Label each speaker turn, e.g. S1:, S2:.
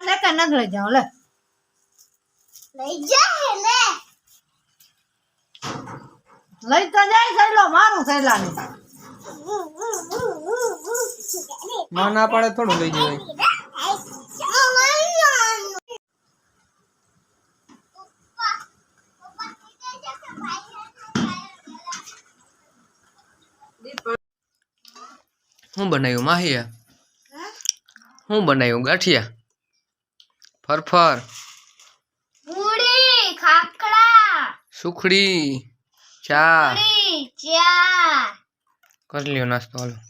S1: લે કે નથી લઈ જાઉં લે
S2: લઈ જા લે
S1: લઈ તો જાય સહેલો મારું થયેલા
S3: ને ના પાડે થોડું લઈ જવાય. હું બનાવ્યું માહિયા? હું? બનાવ્યું ગાંઠિયા? ફરફર. સુખડી
S2: ચા.
S3: કરી લ્યો નાસ્તો હાલો.